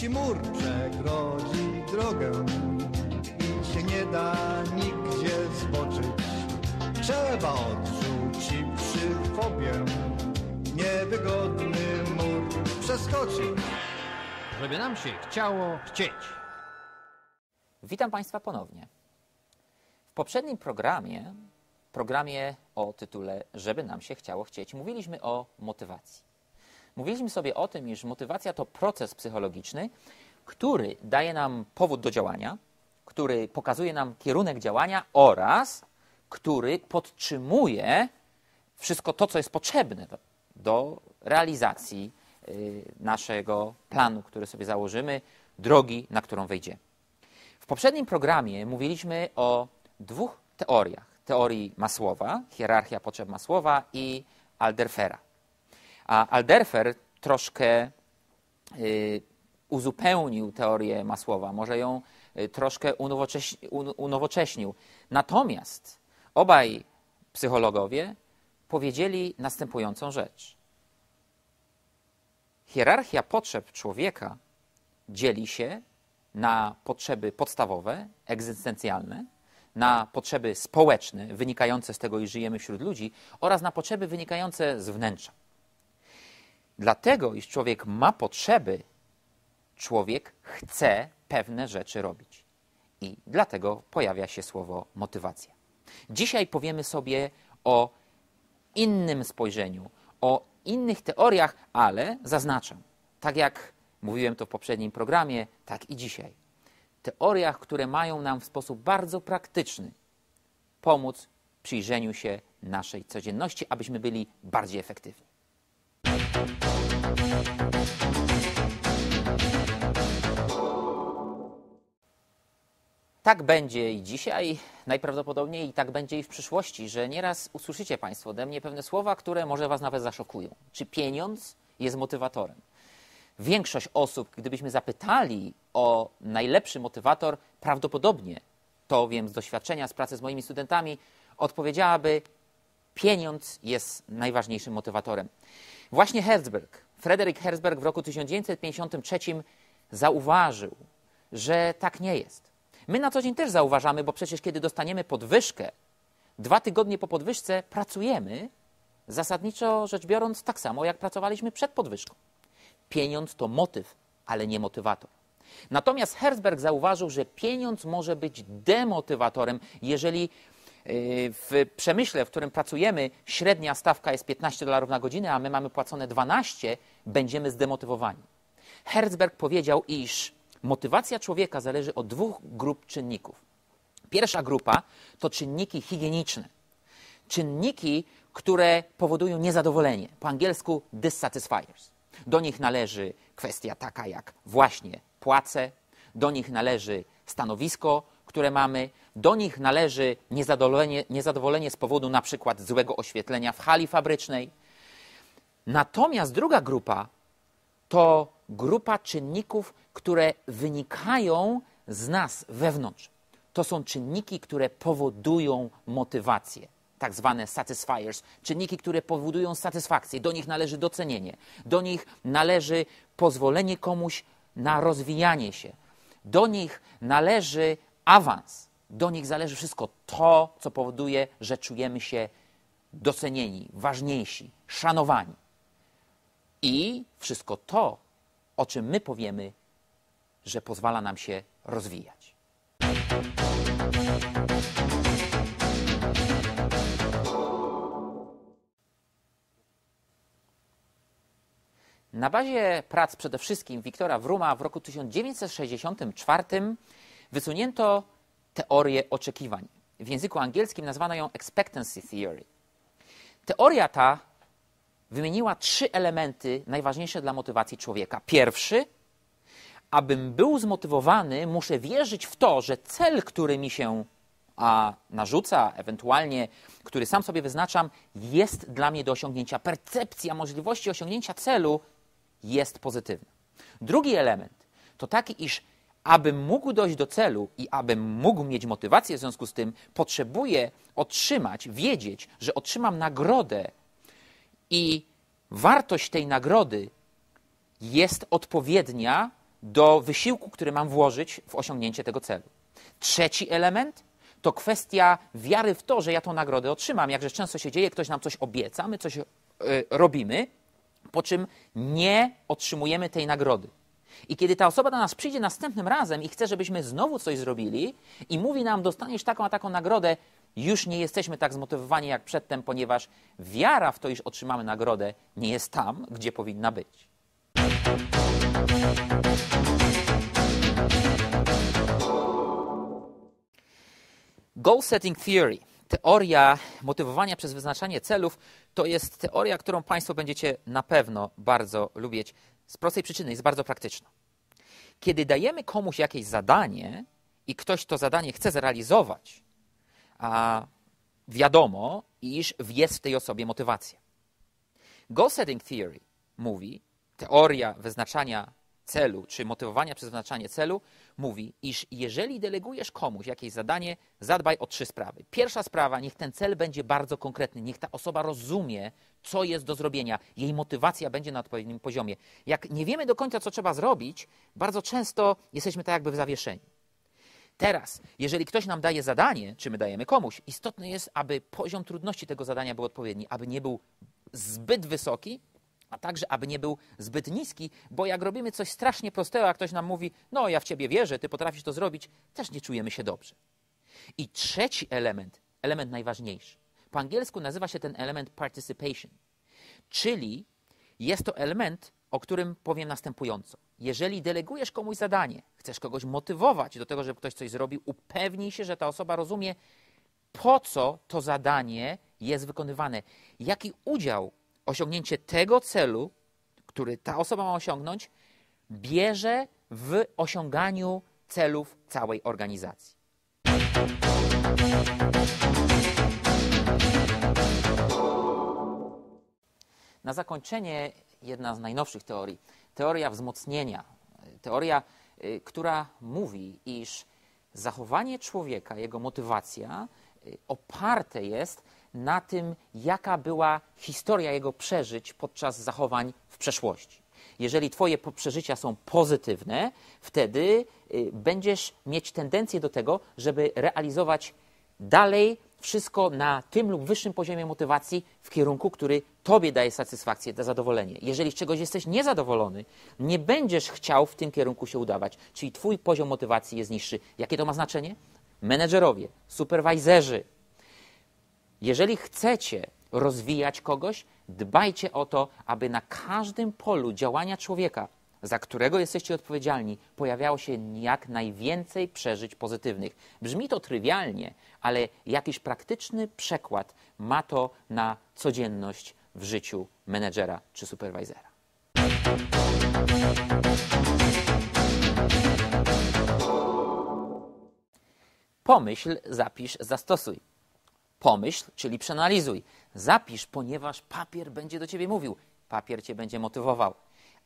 ci mur przegrodzi drogę i się nie da nigdzie zboczyć. Trzeba odrzuciwszy fobię, niewygodny mur przeskoczyć. Żeby nam się chciało chcieć. Witam Państwa ponownie. W poprzednim programie, programie o tytule Żeby nam się chciało chcieć, mówiliśmy o motywacji. Mówiliśmy sobie o tym, iż motywacja to proces psychologiczny, który daje nam powód do działania, który pokazuje nam kierunek działania oraz który podtrzymuje wszystko to, co jest potrzebne do, realizacji y, naszego planu, który sobie założymy, drogi, na którą wejdziemy. W poprzednim programie mówiliśmy o dwóch teoriach. Teorii Masłowa, hierarchia potrzeb Masłowa i Alderfera. A Alderfer troszkę y, uzupełnił teorię Masłowa, może ją y, troszkę unowocześ, un, unowocześnił. Natomiast obaj psychologowie powiedzieli następującą rzecz. Hierarchia potrzeb człowieka dzieli się na potrzeby podstawowe, egzystencjalne, na potrzeby społeczne, wynikające z tego, iż żyjemy wśród ludzi, oraz na potrzeby wynikające z wnętrza. Dlatego, iż człowiek ma potrzeby, człowiek chce pewne rzeczy robić. I dlatego pojawia się słowo motywacja. Dzisiaj powiemy sobie o innym spojrzeniu, o innych teoriach, ale zaznaczam, tak jak mówiłem to w poprzednim programie, tak i dzisiaj. Teoriach, które mają nam w sposób bardzo praktyczny pomóc przyjrzeniu się naszej codzienności, abyśmy byli bardziej efektywni. Tak będzie i dzisiaj, najprawdopodobniej i tak będzie i w przyszłości, że nieraz usłyszycie Państwo ode mnie pewne słowa, które może Was nawet zaszokują. Czy pieniądz jest motywatorem? Większość osób, gdybyśmy zapytali o najlepszy motywator, prawdopodobnie, to wiem z doświadczenia, z pracy z moimi studentami, odpowiedziałaby: pieniądz jest najważniejszym motywatorem. Właśnie Herzberg, Frederick Herzberg w roku 1953 zauważył, że tak nie jest. My na co dzień też zauważamy, bo przecież kiedy dostaniemy podwyżkę, dwa tygodnie po podwyżce pracujemy, zasadniczo rzecz biorąc, tak samo jak pracowaliśmy przed podwyżką. Pieniądz to motyw, ale nie motywator. Natomiast Herzberg zauważył, że pieniądz może być demotywatorem, jeżeli w przemyśle, w którym pracujemy, średnia stawka jest 15 dolarów na godzinę, a my mamy płacone 12, będziemy zdemotywowani. Herzberg powiedział, iż motywacja człowieka zależy od dwóch grup czynników. Pierwsza grupa to czynniki higieniczne. Czynniki, które powodują niezadowolenie. Po angielsku dissatisfiers. Do nich należy kwestia taka jak właśnie płace, do nich należy stanowisko, które mamy, do nich należy niezadowolenie, niezadowolenie z powodu na przykład złego oświetlenia w hali fabrycznej. Natomiast druga grupa to grupa czynników, które wynikają z nas wewnątrz. To są czynniki, które powodują motywację, tak zwane satisfiers, czynniki, które powodują satysfakcję. Do nich należy docenienie, do nich należy pozwolenie komuś na rozwijanie się, do nich należy awans, do nich zależy wszystko to, co powoduje, że czujemy się docenieni, ważniejsi, szanowani. I wszystko to, o czym my powiemy, że pozwala nam się rozwijać. Na bazie prac przede wszystkim Wiktora Wruma w roku 1964 wysunięto teorię oczekiwań. W języku angielskim nazwano ją expectancy theory. Teoria ta wymieniła trzy elementy najważniejsze dla motywacji człowieka. Pierwszy, abym był zmotywowany, muszę wierzyć w to, że cel, który mi się a, narzuca, ewentualnie który sam sobie wyznaczam, jest dla mnie do osiągnięcia. Percepcja możliwości osiągnięcia celu jest pozytywna. Drugi element to taki, iż abym mógł dojść do celu i abym mógł mieć motywację w związku z tym, potrzebuję otrzymać, wiedzieć, że otrzymam nagrodę i wartość tej nagrody jest odpowiednia do wysiłku, który mam włożyć w osiągnięcie tego celu. Trzeci element to kwestia wiary w to, że ja tą nagrodę otrzymam. Jakże często się dzieje, ktoś nam coś obieca, my coś y, robimy, po czym nie otrzymujemy tej nagrody. I kiedy ta osoba do nas przyjdzie następnym razem i chce, żebyśmy znowu coś zrobili i mówi nam, dostaniesz taką a taką nagrodę, już nie jesteśmy tak zmotywowani jak przedtem, ponieważ wiara w to, iż otrzymamy nagrodę, nie jest tam, gdzie powinna być. Goal setting theory, teoria motywowania przez wyznaczanie celów, to jest teoria, którą Państwo będziecie na pewno bardzo lubić z prostej przyczyny, jest bardzo praktyczna. Kiedy dajemy komuś jakieś zadanie i ktoś to zadanie chce zrealizować, a wiadomo, iż jest w tej osobie motywacja. Goal setting theory mówi, teoria wyznaczania celu, czy motywowania przez wyznaczanie celu, mówi, iż jeżeli delegujesz komuś jakieś zadanie, zadbaj o trzy sprawy. Pierwsza sprawa, niech ten cel będzie bardzo konkretny, niech ta osoba rozumie, co jest do zrobienia, jej motywacja będzie na odpowiednim poziomie. Jak nie wiemy do końca, co trzeba zrobić, bardzo często jesteśmy tak jakby w zawieszeniu. Teraz, jeżeli ktoś nam daje zadanie, czy my dajemy komuś, istotne jest, aby poziom trudności tego zadania był odpowiedni, aby nie był zbyt wysoki, a także aby nie był zbyt niski, bo jak robimy coś strasznie prostego, a ktoś nam mówi, no ja w ciebie wierzę, ty potrafisz to zrobić, też nie czujemy się dobrze. I trzeci element, element najważniejszy. Po angielsku nazywa się ten element participation, czyli jest to element, o którym powiem następująco. Jeżeli delegujesz komuś zadanie, chcesz kogoś motywować do tego, żeby ktoś coś zrobił, upewnij się, że ta osoba rozumie, po co to zadanie jest wykonywane, jaki udział osiągnięcie tego celu, który ta osoba ma osiągnąć, bierze w osiąganiu celów całej organizacji. Na zakończenie jedna z najnowszych teorii, teoria wzmocnienia. Teoria, y, która mówi, iż zachowanie człowieka, jego motywacja y, oparte jest na tym, jaka była historia jego przeżyć podczas zachowań w przeszłości. Jeżeli Twoje przeżycia są pozytywne, wtedy y, będziesz mieć tendencję do tego, żeby realizować dalej wszystko na tym lub wyższym poziomie motywacji w kierunku, który Tobie daje satysfakcję, da zadowolenie. Jeżeli z czegoś jesteś niezadowolony, nie będziesz chciał w tym kierunku się udawać, czyli Twój poziom motywacji jest niższy. Jakie to ma znaczenie? Menedżerowie, superwajzerzy, jeżeli chcecie rozwijać kogoś, dbajcie o to, aby na każdym polu działania człowieka, za którego jesteście odpowiedzialni, pojawiało się jak najwięcej przeżyć pozytywnych. Brzmi to trywialnie, ale jakiś praktyczny przekład ma to na codzienność w życiu menedżera czy superwajzera. Pomyśl, zapisz, zastosuj pomyśl, czyli przeanalizuj. Zapisz, ponieważ papier będzie do ciebie mówił, papier cię będzie motywował.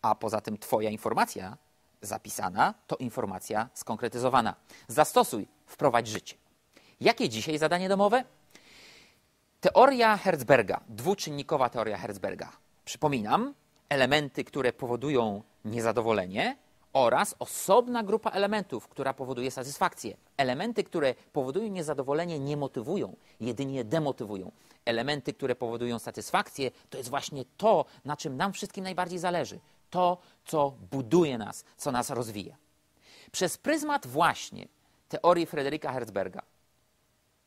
A poza tym twoja informacja zapisana to informacja skonkretyzowana. Zastosuj, wprowadź życie. Jakie dzisiaj zadanie domowe? Teoria Herzberga, dwuczynnikowa teoria Herzberga. Przypominam, elementy, które powodują niezadowolenie, oraz osobna grupa elementów, która powoduje satysfakcję. Elementy, które powodują niezadowolenie, nie motywują, jedynie demotywują. Elementy, które powodują satysfakcję, to jest właśnie to, na czym nam wszystkim najbardziej zależy. To, co buduje nas, co nas rozwija. Przez pryzmat właśnie teorii Fryderyka Herzberga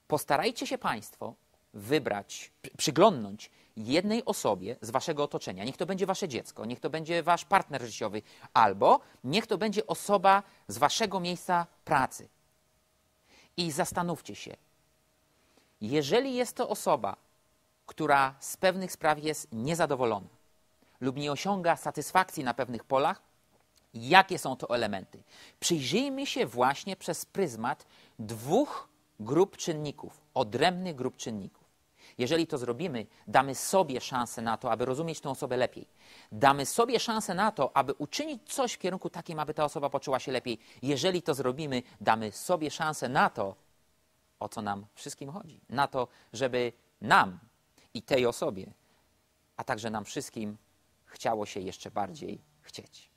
postarajcie się Państwo wybrać, przyglądnąć jednej osobie z waszego otoczenia. Niech to będzie wasze dziecko, niech to będzie wasz partner życiowy, albo niech to będzie osoba z waszego miejsca pracy. I zastanówcie się, jeżeli jest to osoba, która z pewnych spraw jest niezadowolona lub nie osiąga satysfakcji na pewnych polach, jakie są to elementy? Przyjrzyjmy się właśnie przez pryzmat dwóch grup czynników, odrębnych grup czynników. Jeżeli to zrobimy, damy sobie szansę na to, aby rozumieć tę osobę lepiej. Damy sobie szansę na to, aby uczynić coś w kierunku takim, aby ta osoba poczuła się lepiej. Jeżeli to zrobimy, damy sobie szansę na to, o co nam wszystkim chodzi. Na to, żeby nam i tej osobie, a także nam wszystkim chciało się jeszcze bardziej chcieć.